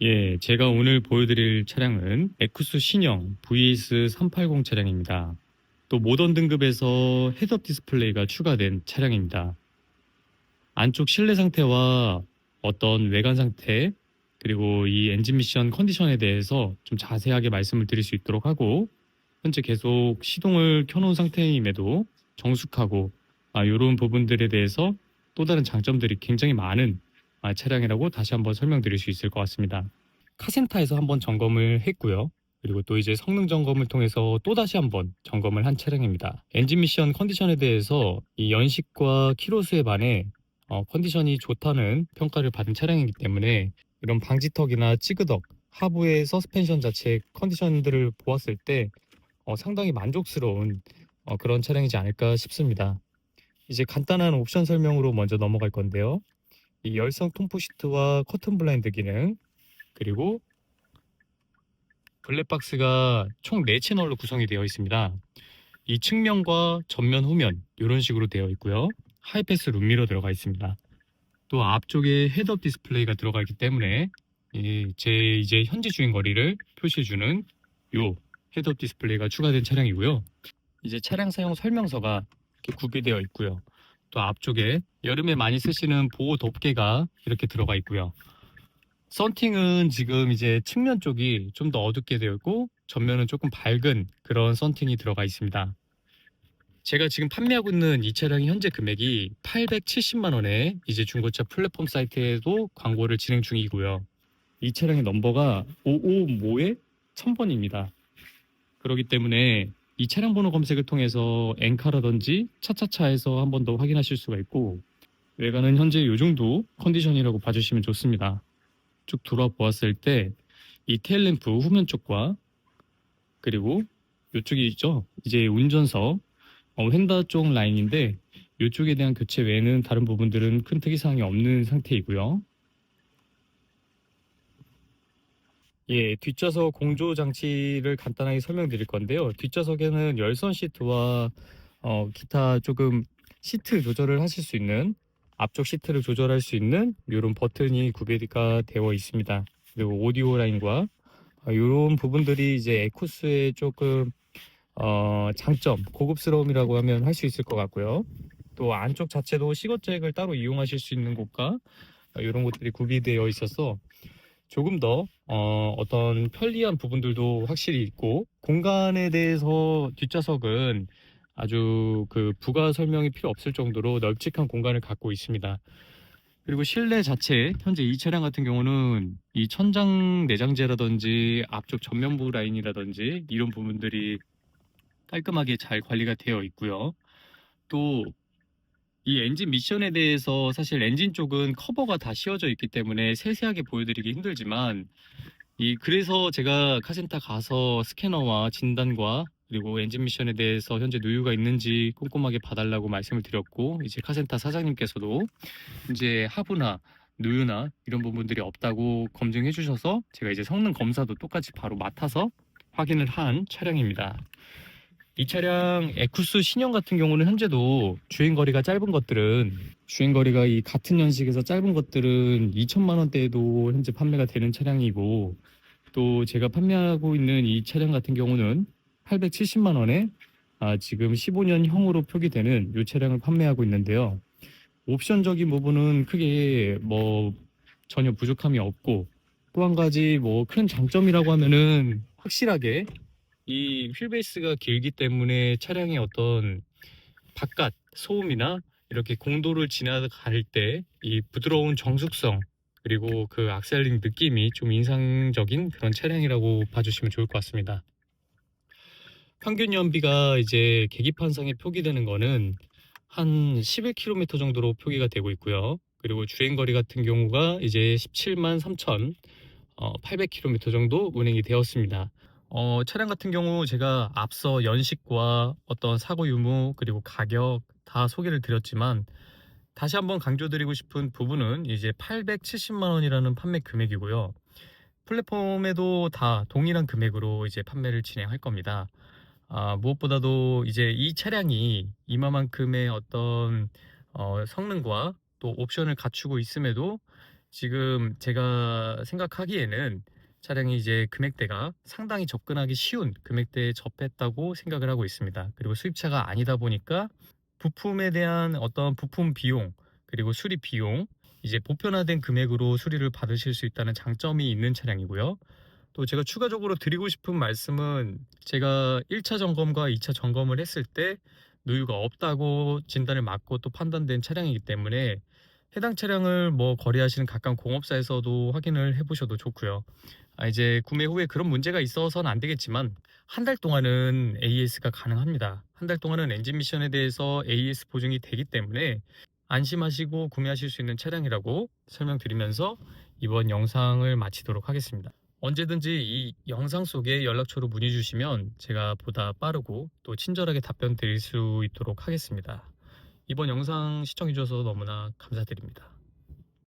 예, 제가 오늘 보여드릴 차량은 에쿠스 신형 VS380 차량입니다. 또 모던 등급에서 헤드업 디스플레이가 추가된 차량입니다. 안쪽 실내 상태와 어떤 외관 상태, 그리고 이 엔진 미션 컨디션에 대해서 좀 자세하게 말씀을 드릴 수 있도록 하고, 현재 계속 시동을 켜놓은 상태임에도 정숙하고, 아, 이런 부분들에 대해서 또 다른 장점들이 굉장히 많은 아, 차량이라고 다시 한번 설명드릴 수 있을 것 같습니다. 카센터에서 한번 점검을 했고요. 그리고 또 이제 성능 점검을 통해서 또 다시 한번 점검을 한 차량입니다. 엔진 미션 컨디션에 대해서 이 연식과 키로수에 반해 어, 컨디션이 좋다는 평가를 받은 차량이기 때문에 이런 방지턱이나 찌그덕, 하부의 서스펜션 자체 컨디션들을 보았을 때 어, 상당히 만족스러운 어, 그런 차량이지 않을까 싶습니다. 이제 간단한 옵션 설명으로 먼저 넘어갈 건데요. 이 열선 톰프 시트와 커튼 블라인드 기능 그리고 블랙박스가 총 4채널로 구성이 되어 있습니다. 이 측면과 전면 후면 이런 식으로 되어 있고요. 하이패스 룸미러 들어가 있습니다. 또 앞쪽에 헤드업 디스플레이가 들어가 있기 때문에 이제 이제 현재 주행 거리를 표시해주는 요 헤드업 디스플레이가 추가된 차량이고요. 이제 차량 사용 설명서가 이렇게 구비되어 있고요. 또 앞쪽에 여름에 많이 쓰시는 보호 덮개가 이렇게 들어가 있고요. 썬팅은 지금 이제 측면 쪽이 좀 더 어둡게 되어 있고 전면은 조금 밝은 그런 썬팅이 들어가 있습니다. 제가 지금 판매하고 있는 이 차량의 현재 금액이 870만 원에 이제 중고차 플랫폼 사이트에도 광고를 진행 중이고요. 이 차량의 넘버가 555에 1000번입니다. 그렇기 때문에 이 차량 번호 검색을 통해서 엔카라든지 차차차에서 한 번 더 확인하실 수가 있고 외관은 현재 이 정도 컨디션이라고 봐주시면 좋습니다. 쭉 돌아보았을 때 이 테일램프 후면 쪽과 그리고 이쪽이 있죠. 이제 운전석 어, 휀다 쪽 라인인데 이쪽에 대한 교체 외에는 다른 부분들은 큰 특이사항이 없는 상태이고요. 예, 뒷좌석 공조 장치를 간단하게 설명드릴 건데요. 뒷좌석에는 열선 시트와 어, 기타 조금 시트 조절을 하실 수 있는 앞쪽 시트를 조절할 수 있는 이런 버튼이 구비가 되어 있습니다. 그리고 오디오 라인과 이런 부분들이 이제 에쿠스의 조금 어, 장점, 고급스러움이라고 하면 할 수 있을 것 같고요. 또 안쪽 자체도 시거잭을 따로 이용하실 수 있는 곳과 이런 것들이 구비되어 있어서 조금 더 어, 어떤 편리한 부분들도 확실히 있고 공간에 대해서 뒷좌석은 아주 그 부가 설명이 필요 없을 정도로 널찍한 공간을 갖고 있습니다. 그리고 실내 자체 현재 이 차량 같은 경우는 이 천장 내장재라든지 앞쪽 전면부 라인이라든지 이런 부분들이 깔끔하게 잘 관리가 되어 있고요. 또 이 엔진 미션에 대해서 사실 엔진 쪽은 커버가 다 씌워져 있기 때문에 세세하게 보여드리기 힘들지만 이 그래서 제가 카센터 가서 스캐너와 진단과 그리고 엔진 미션에 대해서 현재 누유가 있는지 꼼꼼하게 봐달라고 말씀을 드렸고 이제 카센터 사장님께서도 이제 하부나 누유나 이런 부분들이 없다고 검증해 주셔서 제가 이제 성능 검사도 똑같이 바로 맡아서 확인을 한 차량입니다. 이 차량 에쿠스 신형 같은 경우는 현재도 주행 거리가 짧은 것들은 주행 거리가 이 같은 연식에서 짧은 것들은 2천만 원대에도 현재 판매가 되는 차량이고 또 제가 판매하고 있는 이 차량 같은 경우는 870만 원에 아, 지금 15년형으로 표기되는 이 차량을 판매하고 있는데요. 옵션적인 부분은 크게 뭐 전혀 부족함이 없고 또 한 가지 뭐 큰 장점이라고 하면은 확실하게 이 휠베이스가 길기 때문에 차량의 어떤 바깥 소음이나 이렇게 공도를 지나갈 때 이 부드러운 정숙성 그리고 그 악셀링 느낌이 좀 인상적인 그런 차량이라고 봐주시면 좋을 것 같습니다. 평균 연비가 이제 계기판상에 표기되는 거는 한 11km 정도로 표기가 되고 있고요. 그리고 주행거리 같은 경우가 이제 17만 3천 800km 정도 운행이 되었습니다. 어, 차량 같은 경우 제가 앞서 연식과 어떤 사고 유무 그리고 가격 다 소개를 드렸지만 다시 한번 강조드리고 싶은 부분은 이제 870만 원이라는 판매 금액이고요. 플랫폼에도 다 동일한 금액으로 이제 판매를 진행할 겁니다. 아, 무엇보다도 이제 이 차량이 이마만큼의 어떤 어, 성능과 또 옵션을 갖추고 있음에도 지금 제가 생각하기에는 차량이 이제 금액대가 상당히 접근하기 쉬운 금액대에 접했다고 생각을 하고 있습니다. 그리고 수입차가 아니다 보니까 부품에 대한 어떤 부품 비용 그리고 수리 비용 이제 보편화된 금액으로 수리를 받으실 수 있다는 장점이 있는 차량이고요. 또 제가 추가적으로 드리고 싶은 말씀은 제가 1차 점검과 2차 점검을 했을 때 누유가 없다고 진단을 맞고 또 판단된 차량이기 때문에 해당 차량을 뭐 거래하시는 각각 공업사에서도 확인을 해보셔도 좋고요. 아, 이제 구매 후에 그런 문제가 있어서는 안 되겠지만 한 달 동안은 AS가 가능합니다. 한 달 동안은 엔진 미션에 대해서 AS 보증이 되기 때문에 안심하시고 구매하실 수 있는 차량이라고 설명드리면서 이번 영상을 마치도록 하겠습니다. 언제든지 이 영상 속에 연락처로 문의 주시면 제가 보다 빠르고 또 친절하게 답변 드릴 수 있도록 하겠습니다. 이번 영상 시청해 주셔서 너무나 감사드립니다.